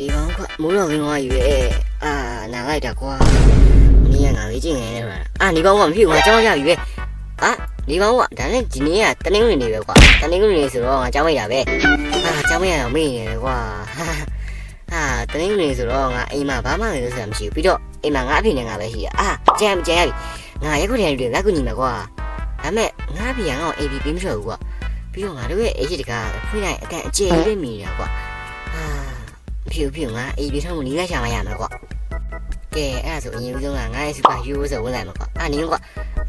နေကောင်းကွာမိုးတော်ကင်းသွားယူရဲ့အာနာလိုက်တာကွာမင်းကငါလေးကျင်နေတယ်ကွာအာနေကောင်းကမဖြစ်ဘူးငါကြောင်းရပြီပဲအာနေကောင်းကဒါနဲ့ဒီနေ့ကတနင်္ဂနွေနေ့ပဲကွာတနင်္ဂနွေနေ့ဆိုတော့ငါကြောင်းမိတာပဲအာကြောင်းမိရအောင်မေ့နေတယ်ကွာဟာတနင်္ဂနွေဆိုတော့ငါအိမ်မှာဘာမှလည်းလုပ်စရာမရှိဘူးပြီးတော့အိမ်မှာငါအဖေနဲ့ငါပဲရှိရအာကြမ်းကြမ်းရပြီငါရက်ခွန်ရည်တွေလက်ကူညီမှာကွာဒါမဲ့ငါအဖေကငါ့ကိုအိမ်ပြီးပြီးမထွက်ဘူးကွာပြီးတော့ငါတို့ရဲ့အိမ်ကြီးတကားဖွင့်လိုက်အတန်အကျယ်ကြီးပဲမြည်နေတာကွာအာ ဖြူဖြူငါအေးဒီထုံးကိုနီးလိုက်ရှာမရမှာကွာကဲအဲ့ဒါဆိုအရင်ဦးဆုံးကငါရဲ့စူပါဟီးရိုးဆိုဝင်လိုက်မှာကွာအာနင်းကွာ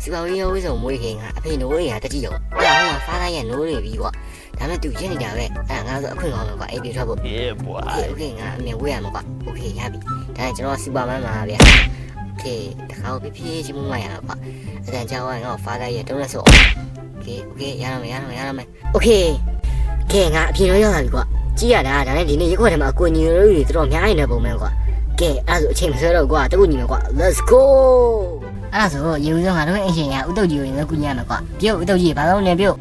စူပါဟီးရိုးဆိုမွေးခင်ကအဖေနိုးနေတာတတိယအဲ့ဒါဟိုကဖားသားရဲ့နိုးနေပြီကွာဒါမဲ့သူရင့်နေတာပဲအဲ့ဒါငါဆိုအခွင့်ကောင်းမှာကွာအေးဒီထွက်ဖို့ Yeah, โอ boy. เคโอเคငါအမြင်ဝေးရမှာကွာโอเคရပြီဒါနဲ့ကျွန်တော်စူပါမန်မှာဗျာโอเคတခါကိုပြပြချင်းမွေးလိုက်ရမှာကွာအတန်ကြောင်းကငါ့ကိုဖားသားရဲ့တုံးလက်ဆိုโอเคโอเคရရမယ်ရရမယ်ရရမယ်โอเคကဲငါအပြင်တော့ရောက်လာပြီကွာ ကြည့်ရတာဒါနဲ့ဒီနေ့ရက်ခွက်ထဲမှာအကူညီတို့တွေတော်တော်များနေပုံမှန်ကွာကဲအဲ့ဒါဆိုအချိန်မဆွဲတော့ကွာတကူညီမယ်ကွာ let's go အဲ့ဒါဆိုရေဦးဆုံးငါတို့ရဲ့အရှင်ကဥတုတ်ကြီးကိုလည်းကူညီရမယ်ကွာပြုတ်ဥတုတ်ကြီးဘာလို့လဲပြုတ်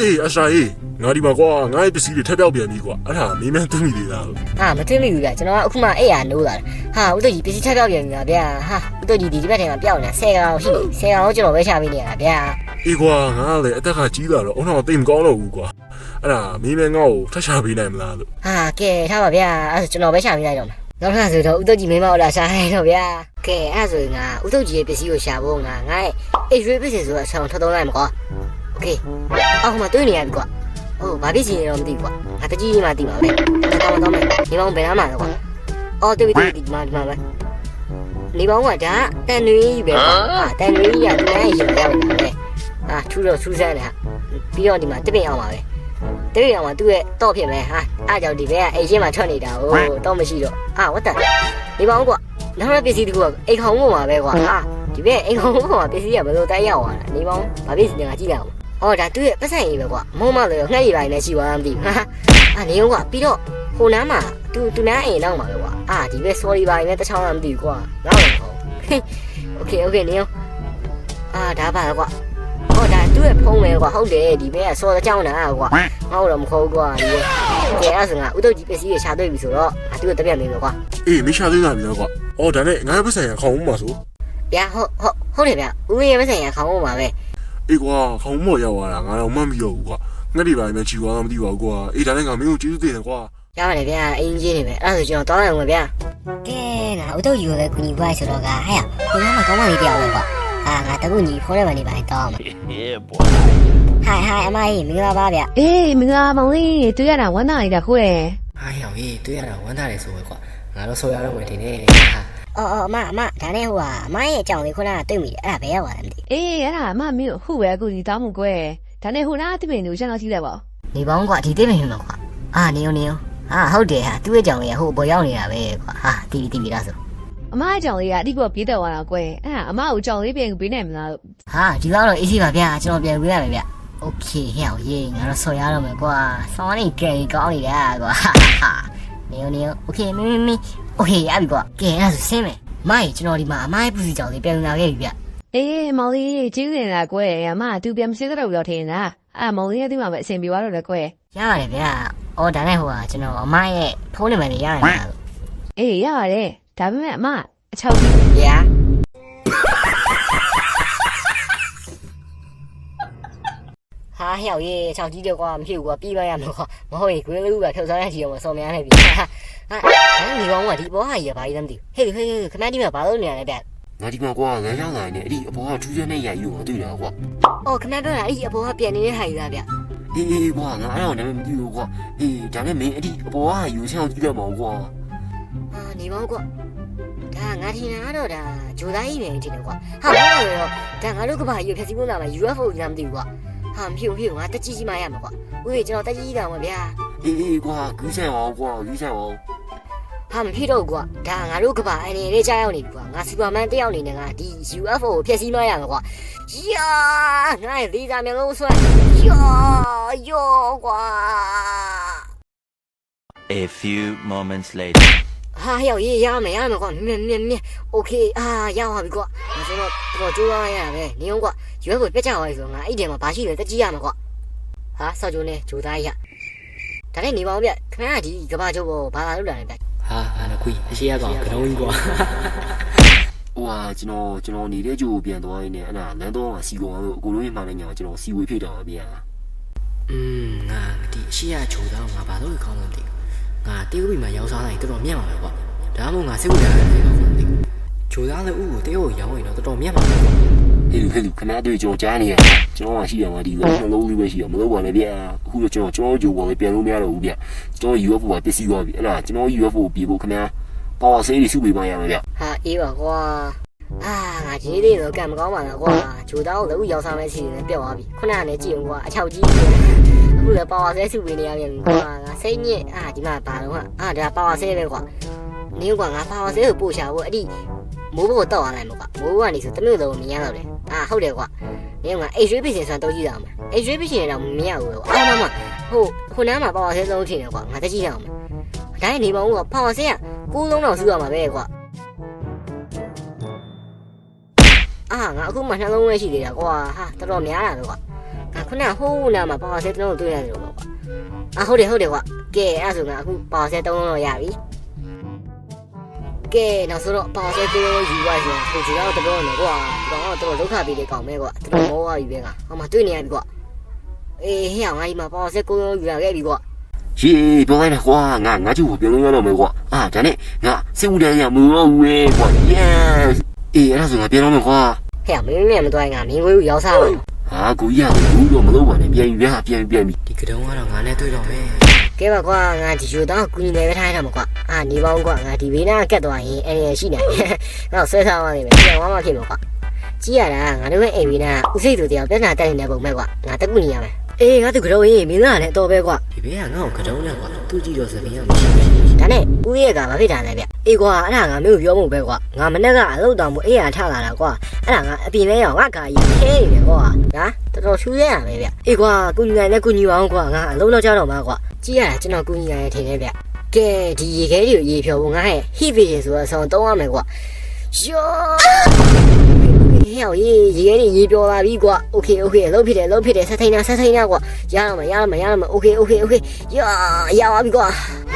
အေးအရှာအေးငါဒီမှာကွာငါ့ရဲ့ပစ္စည်းတွေထပ်ပြောက်ပြန်ပြီကွာအဲ့ဒါမင်းမန်းသိမိသေးလားလို့ဟာမသိမိဘူးဗျကျွန်တော်ကအခုမှအဲ့ရနိုးလာတယ်ဟာဥတုတ်ကြီးပစ္စည်းထပ်ပြောက်ပြန်ပြီလားဗျာဟာဥတုတ်ကြီးဒီဒီဘက်ထဲမှာပြောက်နေတာ10ကောင်ရှိနေ10ကောင်ကျွန်တော်ပဲရှာပေးနေရတာဗျာအေးကွာငါကလည်းအသက်ကကြီးလာတော့အုံတော့သိမကောင်းတော့ဘူးကွာ အဲ့ဒါမင်းမန်းငါ့ကိုထပ်ရှာပေးနိုင်မလားလို့ ဟာကဲထားပါဗျာအဲ့ဒါဆိုကျွန်တော်ပဲရှာပေးလိုက်တော့မှာနောက်ထပ်ဆိုတော့ဥတုတ်ကြီးမင်းမဟုတ်လားရှာလိုက်တော့ဗျာကဲအဲ့ဒါဆိုရင်ငါဥတုတ်ကြီးရဲ့ပစ္စည်းကိုရှာဖို့ငါငါရဲ့အိတ်ရွေးပစ္စည်းဆိုတော့ဆောင်းထွက်တော့လိုက်မှာကွာ โอเคအောက်မှာတွေ့နေရပြီကွာဟိုဘာဖြစ်စီနေတော့မသိဘူးကွာငါတကြီးကြီးမှသိပါပဲတောင်းတော့မယ်နေပေါင်းဘယ်နားမှာလဲကွာအော်တွေ့ပြီတွေ့ပြီဒီမှာဒီမှာပဲနေပေါင်းကဒါတန်တွေကြီးပဲကွာဟာတန်တွေကြီးကဒီနိုင်ရင်ရောက်နေတာပဲဟာထူတော့ထူးဆန်းတယ်ဟာပြီးတော့ဒီမှာတပင်အောင်ပါပဲ တပင်အောင်မှာသူ့ရဲ့တော့ဖြစ်မယ်ဟာအားကြောင့်ဒီဘက်ကအိမ်ရှင်းမှာထွက်နေတာဟိုတော့မရှိတော့အာဝတ်တနေပေါင်းကွာနောက်တစ်ပစ္စည်းတခုကအိမ်ခေါင်းပေါ်မှာပဲကွာဟာဒီဘက်အိမ်ခေါင်းပေါ်မှာပစ္စည်းကဘယ်လိုတိုက်ရောက်သွားတာနေပေါင်းဘာဖြစ်စီနေကကြည့်လိုက်အောင်။အော်ဒါသူ့ရဲ့ပတ်စံရေးပဲကွာ။မုံမလို့ငှက်ရည်ပိုင်းလည်းရှိသွားမှမသိဘူး။ဟာ။အာနေဦးကွာပြီးတော့ဟိုနားမှာသူသူနားအိမ်လောက်မှာပဲကွာ။အာဒီပဲ sorry ပိုင်းလည်းတစ်ချောင်းမှမသိဘူးကွာ။ငါ့လည်းပေါ့။ Okay okay နေဦး။အာဒါပါကွာ။ အော်ဒါသူ့ရဲ့ဖုံးပဲကွာဟုတ်တယ်ဒီဘက်ကစော်တဲ့ကြောင်းနာကွာ။ငါ့တော့မခေါ်ဘူးကွာဒီ။ကဲအဲ့ဒါဆိုငါဥတုတ်ကြီးပစ္စည်းတွေရှာတွေ့ပြီဆိုတော့ငါသူ့ကိုတပြက်နေမယ်ကွာအေးမရှာသေးတာပြီလားကွာအော်ဒါနဲ့ငါ့ရဲ့ပတ်စံရခေါင်းမမှာဆို။ဗျာဟုတ်ဟုတ်ဟုတ်တယ်ဗျ။ဦးရဲ့မဆိုင်ရခေါင်းပေါ်မှာပဲအေးကွာခေါင်းမော့ရောက်သွားတာငါတော့မှတ်မိတော့ဘူးကွာငှက်တွေပါမယ်ချီသွားမှမသိပါဘူးကွာအေးဒါနဲ့ငါမင်းကိုကျေးဇူးတင်တယ်ကွာ။ရပါတယ်ဗျာအင်းကြီးနေပဲ။အဲ့ဒါဆိုကျွန်တော်တောင်းရအောင်ဗျာ။ကဲငါဥတုတ်ကြီးကိုပဲကူညီပွားဆိုတော့ကဟဲ့ဟိုနားမှာကောင်းမလေးတယောက်ပဲကွာ။ အာငါတကူညီဖုန်းထဲမှာနေပါရင်တောင်းမယ် Yeah, boy. ။ဟိုင်ဟိုင်အမကြီးမင်္ဂလာပါဗျအေးမင်္ဂလာမောင်လေးတွေ့ရတာဝမ်းသာနေတာခွဲ့ဟာဟောင်ကြီးတွေ့ရတာဝမ်းသာတယ်ဆိုပဲကွာငါတော့ဆိုရတော့မယ်ထင်တယ်ဟာ။အော်အော်အမအမဒါနဲ့ဟိုကအမရဲ့အကြောင်းလေးခုနကတွေ့မိတယ်အဲ့ဒါဘယ်ရောက်သွားလဲမသိအေးအဲ့ဒါအမမင်းတို့ခုပဲအခုဒီတောင်းမှုကွဲဒါနဲ့ဟိုနားတပင်ကိုရှင်းတော့ကြည့်လိုက်ပါ။နေပေါင်းကွာဒီသိမမြင်မှာကွာ။အာနေုံနေုံ။ဟာဟုတ်တယ်ဟာသူ့ရဲ့အကြောင်းလေးကဟိုအပေါ်ရောက်နေတာပဲကွာ။ဟာတီးပြီးတီးပြီးလားဆို အမအကြောင်လေးကအတိပေါ်ပြေးတော့သွားတာကွဲအဲ့ဒါအမကိုအကြောင်လေးပြန်ပေးနိုင်မလားလို့။ဟာဒီကတော့အေးစီပါဗျာကျွန်တော်ပြန်ပြရမယ်ဗျ။ Okay ဟဲ့ဟိုရေးငါတော့ဆော်ရတော့မယ်ကွာ။ဆောင်းနေကြဲကောင်းနေတာကွာ။နေုံနေုံ Okay မင်းမင်းမင်း Okay ရပြီကွာ။ကဲအဲ့ဒါဆိုဆင်းမယ်။မိုင်ကျွန်တော်ဒီမှာအမရဲ့ပူစီကြောင်လေးပြန်လာခဲ့ပြီဗျ။အေးမောင်လေးကျေးဇူးတင်တာကွဲအမသူပြန်မစေတော့ဘူးတော့ထင်တာအဲ့မောင်လေးရဲ့ဒီမှာပဲအဆင်ပြေသွားတော့လေကွဲရပါတယ်ဗျာ။အော်ဒါနဲ့ဟိုကကျွန်တော်အမရဲ့ဖုန်းနံပါတ်လေးရနိုင်လားလို့အေးရပါတယ် ဒါပေမဲ့အမအချောက်ကြီး။ဗျာ။ဟာဟျောက်ရေး6ကြီးတော့ကွာမဖြစ်ဘူးကွာပြီးပါရမှာကွာမဟုတ်ရင်ဂွေးလူကထောက်စားရချီအောင်ဆော်များနေပြီဟာဟာဒါနေကောင်းကဒီဘောဟာကြီးကဘာကြီးလဲမသိဘူးဟေးဟေးဟေးခမန်းဒီမှာဘာလို့နေရလဲဗျငါဒီမှာကွာငါရောက်လာနေအဲ့ဒီအပေါ်ကထူးခြားတဲ့ຢာကြီးကိုတွေ့တာကွာအော်ခမန်းပြောတာအဲ့ဒီအဘောကပြန်နေတဲ့ဟာကြီးလားဗျအေးအေးကွာငါအဲ့တော့လည်းမသိဘူးကွာအေးဒါနဲ့မင်းအဲ့ဒီအပေါ်ကယူချောင်းကြည့်ရမှာကွာ ဟာနေမောကွာဒါငါထင်တာကတော့ဒါဂျိုသားကြီးပဲထင်တယ်ကွာဟာဘာလို့လဲတော့ဒါငါတို့ကဘာကြီးကိုဖြတ်စီးဖို့လာမှာ UFO ကြီးလားမသိဘူးကွာဟာမဖြစ်ဘူးမဖြစ်ဘူးငါတက်ကြီးကြီးမှရမှာကွာဦးကြီးကျွန်တော်တက်ကြီးကြီးတောင်ပါဗျာအေးအေးကွာကူးဆိုင်အောင်ကွာကူးဆိုင်အောင်ဟာမဖြစ်တော့ကွာဒါငါတို့ကဘာအနေနဲ့ကြားရောက်နေပြီကွာငါစူပါမန်တယောက်အနေနဲ့ငါဒီ UFO ကိုဖျက်ဆီးမရမှာကွာယာငါရဲ့ဒီသားမျိုးလုံးဆွဲယာယောကွာ A few moments later. ဟာရောက်ရေးရမယ်ရမယ်ကွာမြင်မြင်မြင်โอเคအာရပါပြီကွာငါဆိုတော့တော့ကြိုးစားရရပဲနေအောင်ကွာ UFO ပြတ်ကြပါပြီဆိုငါအဲ့ဒီမှာဘာရှိလဲတက်ကြည့်ရမှာကွာဟာစောက်ကျိုးနေဂျိုသားရဒါနဲ့နေပါဦးဗျခင်ဗျားကဒီကဘာကျုပ်ဘောဘာလာလို့လာလဲဗျ ဟာ ကွီအရှိရကောင်ကတုံးကြီးကွာ ဟိုဟာကျွန်တော်ကျွန်တော်နေတဲ့ကြိုကိုပြန်သွားရင်းနဲ့အဲ့ဒါလမ်းတော့ကစီကောင်လို့အကိုလုံးရင်မှလည်းညာကျွန်တော်စီဝေးဖြစ်တော့ဗျာ อืมငါဒီအရှိရချိုတော့ငါဘာလို့ကောင်းမှမသိဘူး ငါတေးဥပီမှာရောက်စားလိုက်တော်တော်မြတ်ပါပဲကွာဒါမှမဟုတ်ငါစိတ်ဝင်စားတယ်ကောင်းမှမသိဘူးချိုသားလည်းဥကိုတေးကိုရောင်းရင်တော့တော်တော်မြတ်ပါပဲကွာဟေးလူဟေးလူခဏတွေ့ကျွန်တော်ကြားနေရကျွန်တော်ကရှိရမှာဒီလိုနှလုံးလေးပဲရှိရမလို့ပါနဲ့ဗျာအခုတော့ကျွန်တော်ကျွန်တော်ကြိုပေါ်ပဲပြန်လို့မရတော့ဘူးဗျာကျွန်တော် UFO ကပစ္စည်းသွားပြီအဲ့ဒါကျွန်တော် UFO ပြေဖို့ခင်ဗျာပါဝါဆေးတွေစုပေးမှရမယ်ဗျာဟာအေးပါကွာအာငါဒီလေးတော့ကံမကောင်းပါလားကွာဂျိုတောင်းလည်းရောက်စားမဲ့စီနေပြောက်သွားပြီခုနကလည်းကြည့်အောင်ကွာအချောက်ကြီး အခုလည်းပါဝါဆဲစုပေးနေရပြန်ပြီကွာငါစိတ်ညစ်အာဒီမှာပါတော့ဟာအာဒါပါဝါဆဲပဲကွာနင်းကွာငါပါဝါဆဲကိုပို့ချဖို့အဲ့ဒီမိုးဘို့တော့အောင်လိုက်မကွာမိုးကနေဆိုတမျိုးလုံးမရတော့တယ်အာဟုတ်တယ်ကွာနင်းကအိတ်ရွေးပစ်စင်ဆိုတော့ကြည့်ရအောင်မယ်အိတ်ရွေးပစ်စင်တော့မရဘူးကွာအာမမဟိုခုနကမှာပါဝါဆဲလုံးထင်တယ်ကွာငါတက်ကြည့်ရအောင်မယ်ဒါနဲ့နေပါဦးကွာပါဝါဆဲကကိုးလုံးတော့စုရမှာပဲကွာအာငါအခုမှနှလုံးပဲရှိသေးတာကွာဟာတော်တော်များတာပဲကွာငါ ခုနကဟိုးနာမှာပါဝါဆဲတစ်လုံးကိုတွေ့ရတယ်လို့ကွာအာဟုတ်တယ်ဟုတ်တယ်ကွာကဲအဲ့ဒါဆိုငါအခုပါဝါဆဲသုံးလုံးတော့ရပြီကဲနောက်ဆိုတော့ပါဝါဆဲကိုယူပါရှင်ကိုကြည့်တော့တော်တော်နော်ကွာဒီကောင်ကတော့တော်တော်ဒုက္ခပေးတဲ့ကောင်ပဲကွာတော်တော်မောသွားပြီပဲငါဟောမှာတွေ့နေရပြီကွာအေးဟဲ့ငါဒီမှာပါဝါဆဲကိုယူလာခဲ့ပြီကွာရှေးပြောလိုက်တာကွာငါငါကြိုကိုပြန်လို့ရတော့မယ်ကွာအာဒါနဲ့ငါစိတ်ဝင်စားရမလို့ဝဲကွာ yes အေးအဲ့ဒါဆိုငါပြန်တော့မယ်ကွာဟဲ့မင်းမင်းမတော်ငါမင်းကိုရောက်စားပါ ဟာကိုကြီးကဘူးတော့မလုပ်ပါနဲ့ပြန်ပြီဗျာပြန်ပြန်ပြီဒီကတုံးကတော့ငါနဲ့တွေ့တော့မယ်ကဲပါကွာငါဒီယူတော့ကုညီနေပဲထားရမှာကွာအာနေပေါင်းကွာငါဒီဘေးနားကတ်သွားရင်အဲ့ရရှိနိုင်တယ်ငါ့ကိုဆွဲထားပါလိမ့်မယ်ပြန်သွားမှဖြစ်မှာကွာကြည့်ရတာငါတို့ရဲ့အိမ်ဘေးနားဦးစိတ်တို့တရားပြဿနာတက်နေတဲ့ပုံပဲကွာငါတက်ကူညီရမယ်အေးငါတို့ကတော့ရေးမင်းသားလည်းတော့ပဲကွာဒီဘေးကငါ့ကိုကတုံးနဲ့ကွာသူကြည့်တော့စပင်းကမရှိဘူးဒါနဲ့ဦးရဲ့ကဘာဖြစ်တာလဲဗျ အေးကွာအဲ့ဒါငါမျိုးပြောမှုပဲကွာငါမနေ့ကအလုပ်တောင်မအေးရထလာတာကွာအဲ့ဒါငါအပြင်လဲရောငါကာကြီးခဲနေတယ်ကွာနော်တော်တော်ရှူးရရမယ်ဗျအေးကွာကုညီနိုင်နဲ့ကုညီပါအောင်ကွာငါအလုံးတော့ကြတော့မှာကွာကြည့်ရတာကျွန်တော်ကုညီနိုင်ရထင်တယ်ဗျကဲဒီရေခဲတွေကိုရေဖြောဖို့ငါရဲ့ heat vision ဆိုတဲ့အဆောင်သုံးရမယ်ကွာယော ဟဲ့ရေရေခဲတွေရေပြောလာပြီကွာ okay okay လုံးဖြစ်တယ်လုံးဖြစ်တယ်ဆက်ထိန်တာဆက်ထိန်တာကွာရတော့မရတော့မရတော့မ okay okay okay ယာရပါပြီကွာ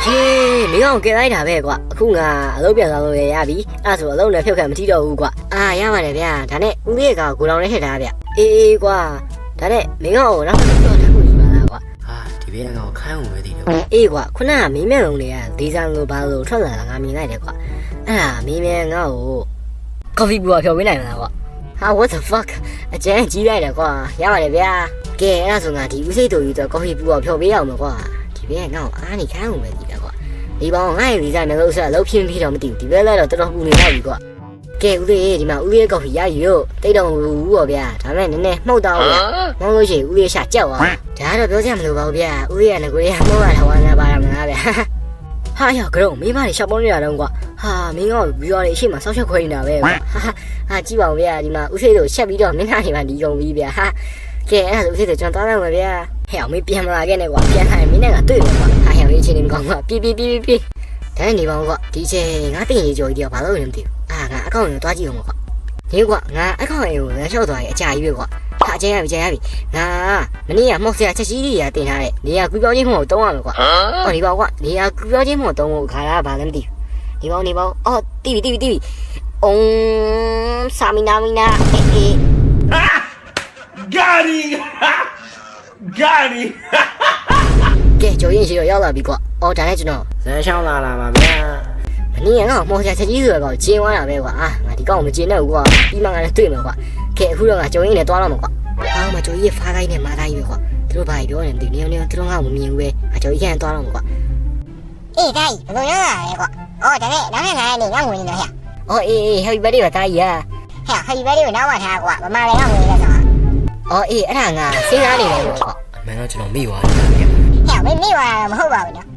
ယေမင်းအောင်ကဲလိုက်တာပဲကွာအခုငါအလုပ်ပြန်သွားလို့ရရပြီအဲ့ဒါဆိုအလုပ်နဲ့ဖြုတ်ခံမထီတော့ဘူးကွာအာရပါတယ်ဗျာဒါနဲ့ဦးလေးကကိုလောင်နဲ့ထည့်ထားဗျအေးအေးကွာဒါနဲ့မင်းအောင်နောက်တစ်ခုတော့ထပ်ဖို့ယူပါလားကွာဟာဒီဘေးကငါ့ကိုခိုင်းအောင်ပဲတည်တယ်အေးကွာခုနကမင်းမဲလုံးတွေကဒီဇိုင်းလိုဘာလို့ထွက်လာတာငါမြင်လိုက်တယ်ကွာအဲ့ဒါမင်းမဲငါ့ကိုကော်ဖီဘူကဖြော်ပေးနိုင်မလားကွာ ဟာ what the fuck အကျန်းကြီးလိုက်တယ်ကွာရပါတယ်ဗျာကဲအဲ့ဒါဆိုငါဒီဦးစိတ်တူယူတော့ကော်ဖီဘူကဖြော်ပေးအောင်မကွာဒီဘက်ကငါ့ကိုအားနေခိုင်းအောင်ပဲဒီတယ်ကွာဒီပေါင်းငါ့ရဲ့ဗီဇာမျိုးဆက်လုံးဖြင်းပြီးတော့မသိဘူးဒီဘက်လည်းတော့တော်တော်ပူနေတော့ပြီကွာကဲဦးလေးဒီမှာဦးလေးကော်ဖီရယူရောတိတ်တော့ဘူးပေါ့ဗျာဒါမဲ့နည်းနည်းမှုတ်တော့ဗျာမဟုတ်လို့ရှိရင်ဦးလေးရှာကြောက်သွားဒါကတော့ပြောစရာမလိုပါဘူးဗျာဦးလေးကငကိုရမှုတ်ရတာဝါနာပါရမလားဗျာဟာရကတော့မိမတွေရှောက်ပေါင်းနေတာတော့ကွာဟာမင်းကဗီဒီယိုတွေအရှိမဆောက်ချက်ခွဲနေတာပဲကွာဟာ ဟာကြည့်ပါဦးဗျာဒီမှာဦးစိတ်တို့ချက်ပြီးတော့မင်းသားတွေမှာဒီကုန်ပြီဗျာဟာကဲအဲ့ဒါဆိုဦးစိတ်တို့ကျွန်တော်တောင်းလိုက်ပါဗျာဟဲ့အောင်မင်းပြန်မလာခဲ့နဲ့ကွာပြန်လာရင်မင်းနဲ့ကတွေ့တယ်ကွာဟာဟဲ့ရေးချင်းနေမကောင်းကွာပြေးပြေးပြေးပြေးဒါနဲ့နေပါဦးကွာဒီချိန်ငါတင်ရီကြော်ကြီးတော့ဘာလို့လဲမသိဘူးအာငါအကောင့်ကိုတွားကြည့်အောင်ကွာဒီကွာငါအကောင့်အိမ်ကိုလမ်းလျှောက်သွားရင်အကြာကြီးပဲကွာဟာအကျဉ်းရပြီအကျဉ်းရပြီငါမနေ့ကမှောက်ဆရာချက်ကြီးကြီးရာတင်ထားတဲ့နေရာကူပြောင်းချင်းမို့တုံးရမယ်ကွာဟောဒီပါကွာနေရာကူပြောင်းချင်းမို့တုံးဖို့ခါရဘာလဲမသိဘူးဒီပေါင်းဒီပေါင်းအော်တီးပြီတီးပြီတီးပြီ အုံးစာမီနာမီနာအေးအေး Got him! Got him! ကဲကြော်ရင်ရှိတော့ရောက်လာပြီကွာအော်ဒါနဲ့ကျွန်တော်ဇန်ရှောင်းလာလာပါဗျာမနေ့ကငါ့ကိုမှောက်ဆရာချက်ကြီးဆိုတော့ကျင်းသွားတာပဲကွာအာငါဒီကောင်မကျင်းတော့ဘူးကွာပြီးမှငါလည်းတွေ့မှာကွာကဲအခုတော့ငါကြော်ရင်လည်းတွားတော့မှာကွာအားမကြော်ကြီးဖားခိုင်းနေမာသားကြီးပဲကွာသူတို့ဘာပြောနေမသိဘူးနေနေသူတို့ငါ့ကိုမမြင်ဘူးပဲအကြော်ကြီးကန်သွားတော့မှာကွာအေးဒါကြီးဘယ်လိုရလဲကွာအော်ဒါနဲ့နောက်နဲ့ငါနေငါဝင်နေတော့ဟဲ့ အော်အေးအေး happy birthday ပါသားကြီးอ่ะ ဟဲ့ဟိုဘက်လေးကိုနောက်မှထားကွာမမလည်းငါဝင်နေတော့ အော်အေးအဲ့ဒါငါစဉ်းစားနေတယ်ကွာ အမှန်တော့ကျွန်တော်မိသွားတယ်ဗျာ ဟဲ့မင်းမိသွားတာမဟုတ်ပါဘူးနော်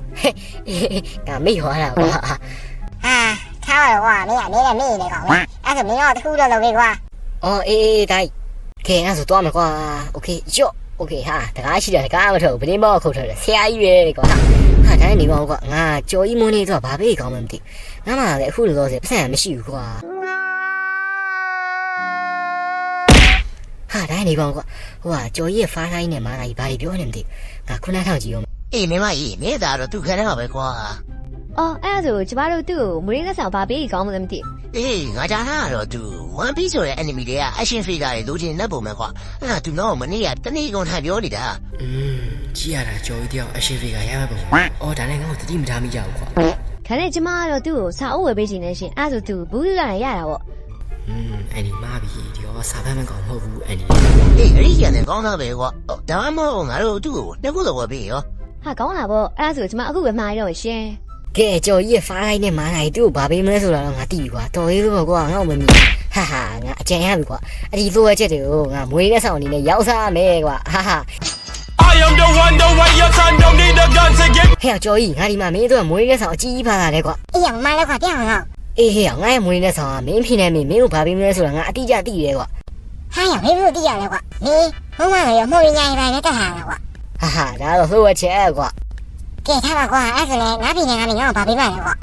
အေးငါမေ့သွားတာကွာ ဟာထားပါတော့ကွာမင်းကနေလည်းမိနေကောင်ပဲအဲ့ဆိုမင်းတော့တခုတော့လုပ်လေကွာ အော်အေးအေးသားကြီးကဲအဲ့ဆိုသွားမယ်ကွာโอเคကြော့โอเคဟာတကားရှိတယ်တကားမထုတ်ဘင်းဘောခုတ်ထုတ်တယ်ဆရာကြီးပဲကွာဟာဒါနေပါဦးကွာငါကြော်ကြီးမွန်းနေတော့ဘာပဲကောင်းမှမသိ ငါမှလည်းအခုလောဆယ်ပတ်စံမရှိဘူးကွာဟာဒါနေပါဦးကွာဟိုကကြော်ကြီးရဲ့ဖားတိုင်းနဲ့မားတိုင်းဘာတွေပြောနေမသိငါခုနထောက်ကြည့်အောင်အေးမင်းမကြီးမင်းသားတော့သူခဏတော့ပဲကွာအော်အဲ့ဒါဆိုကျမတို့သူ့ကိုမွေးလက်ဆောင်ဗာပေးကြီးကောင်းမလဲမသိအေးငါကြားထားတော့သူ One Piece ဆိုတဲ့ anime တွေကအ action figure တွေလိုချင်တတ်ပုံပဲကွာအဲ့ဒါသူတော့မနေ့ကတနေ့ကုန်ထိုင်ပြောနေတာอืมကြည့်ရတာကြော်ကြီးတယောက်အရှင်ဖေကရမှာပုံအော်ဒါလည်းငါ့ကိုတတိမထားမိကြဘူးကွာ ခါနဲ့ကျမကတော့သူ့ကိုစာအုပ်ဝယ်ပေးချင်နေရှင်အဲ့ဒါဆိုသူဘူးကလည်းရတာပေါ့อืมအန်နီမာပြီဒီတော့စာဖတ်မကောင်မဟုတ်ဘူးအန်နီအေးအဲ့ဒီကနေကောင်းတာပဲကွာဟိုဒါမှမဟုတ်ငါတို့သူ့ကိုနှစ်ခုတော့ဝယ်ပေးရောဟာကောင်းလာပေါ့အဲ့ဒါဆိုကျမအခုပဲမှားရတော့ရှင်ကဲကြော်ကြီးရဲ့ဖားလိုက်နဲ့မားလိုက်သူ့ကိုဘာပေးမလဲဆိုတာတော့ငါသိပြီကွာတော်ရေးလို့ကွာငါ့ကိုမမြင်ဟာဟာငါအကြံရပြီကွာအဲ့ဒီလိုအပ်ချက်တွေကိုငါမွေးတဲ့ဆောင်အနေနဲ့ရောက်စားမယ်ကွာဟာဟာ I am the one, the way your son don't need a gun to get ဟဲ့ကြော်ကြီးငါဒီမှာမင်းတို့ကမွေးတဲ့ဆောင်အကြီးကြီးဖားလာတယ်ကွာအေးရမလဲကွာပြောင်းတော့အေးဟဲ့ငါရဲ့မွေးတဲ့ဆောင်ကမင်းဖြစ်နေမင်းမင်းကိုဘာပေးမလဲဆိုတာငါအတိအကျသိတယ်ကွာဟာရမေဘူးတိရလဲကွာမင်းဘုံမရမိုးရညာရပိုင်းနဲ့တက်ဟာလားကွာဟာဟာဒါတော့လိုအပ်ချက်ကွာကဲထားပါကွာအဲ့ဆိုလဲငါပြည်နေငါမင်းငါ့ကိုဗာပေးပါလဲကွာ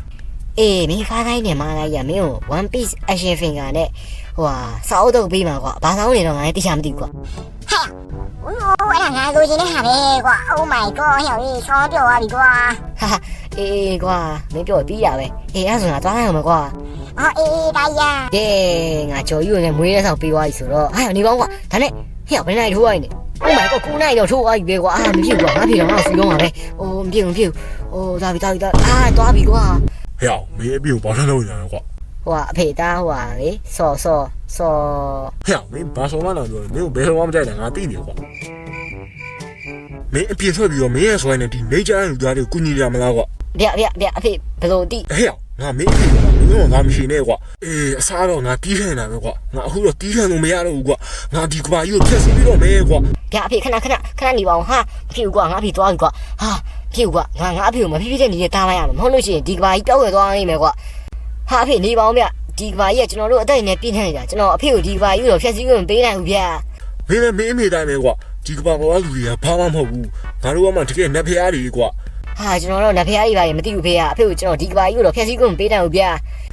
အေးမင်းဖားလိုက်နဲ့မားလိုက်ရမင်းကို one piece action finger နဲ့ဟိုဟာစာအုပ်တော့ပေးမှာကွာဘာဆောင်နေတော့ငါလည်းတိကျမသိဘူးကွာ ဟဲ့အိုးအဲ့ဒါငါလိုချင်တဲ့ဟာပဲကွာ Oh my god ဟဲ့ကြီးချောပြောသွားပြီကွာဟာဟာအေးကွာမင်းပြောပြီးတာပဲအေးအဲ့ဆိုငါသွားလိုက်အောင်မကွာအော်အေးဒါရကဲငါကြော်ယူနဲ့မွေးတဲ့ဆောင်ပေးသွားပြီဆိုတော့ဟာနေပေါင်းကွာဒါနဲ့ဟဲ့ဘယ်နိုင်ထိုးရနေ Oh my god ကိုနိုင်တော့ထိုးသွားပြီပဲကွာအာမဖြစ်ကွာငါပြေတော့ငါစီတော့မှာပဲအိုးမဖြစ်ဘူးမဖြစ်ဘူးအိုးသွားပြီသွားပြီသွားအာသွားပြီကွာဟဲ့မင်းအပြင်ကိုဘာလို့လုပ်နေရလဲကွာ ဟိုကအဖေသားဟိုဟာလေစော်စော်စော်ဟဲ့မင်းဘာဆောင်မလာတော့မင်းကိုဘယ်တော့မှမကြိုက်တယ်ငါသိနေကွာမင်းအပြင်ထွက်ပြီးတော့မင်းရဲ့ဆွဲနေဒီနေကြတဲ့လူသားတွေကိုကုညီရမလားကွာဗျဗျဗျအဖေဘယ်လိုတိဟဲ့ငါမင်းအဖေကမင်းကငါမရှိနဲ့ကွာအေးအစားတော့ငါတီးခံနေတာပဲကွာငါအခုတော့တီးခံလို့မရတော့ဘူးကွာငါဒီကဘာကြီးကိုဖျက်ဆီးပြီးတော့မဲကွာဗျအဖေခဏခဏခဏနေပါအောင်ဟာမဖြစ်ဘူးကွာငါအဖေသွားပြီကွာဟာမဖြစ်ဘူးကွာငါငါအဖေကိုမဖြစ်ဖြစ်တဲ့နေနဲ့တားလိုက်ရမှာမဟုတ်လို့ရှိရင်ဒီကဘာကြီးပြောက်ွယ်သွားနိုင်မယ်ကွာ ဟာအဖေနေပါအောင်ဗျဒီကဘာကြီးကကျွန်တော်တို့အသက်နဲ့ပြည့်နေနေတာကျွန်တော်အဖေကိုဒီကဘာကြီးကိုတော့ဖျက်ဆီးခွင့်မပေးနိုင်ဘူးဗျမင်းလည်းမင်းအမေတိုင်းပဲကွာဒီကဘာပေါ်ကလူတွေကဘာမှမဟုတ်ဘူးငါတို့ကမှတကယ်နတ်ဖျားတွေကွာဟာကျွန်တော်တို့နတ်ဖျားကြီးပါရင်မသိဘူးဖေကအဖေကိုကျွန်တော်ဒီကဘာကြီးကိုတော့ဖျက်ဆီးခွင့်မပေးနိုင်ဘူးဗျ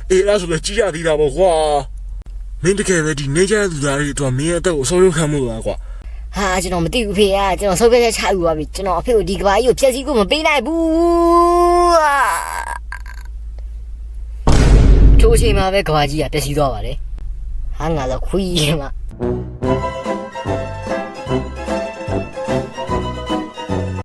အေးအဲ့ဆိုလည်းကြီးရသေးတာပေါ့ကွာမင်းတကယ်ပဲဒီနေကြတဲ့လူသားတွေအတွက်မင်းရဲ့အသက်ကိုအစိုးရခံမှုလားကွာဟာကျွန်တော်မသိဘူးဖေကကျွန်တော်ဆုံးဖြတ်ချက်ချယူပါပြီကျွန်တော်အဖေကိုဒီကဘာကြီးကိုဖျက်ဆီးခွင့်မပေးနိုင်ဘူးဟာ ထိုအချိန်မှာပဲကဘာကြီးကတက်စီသွားပါတယ်။ဟာငါတော့ခွီးရင်မှာ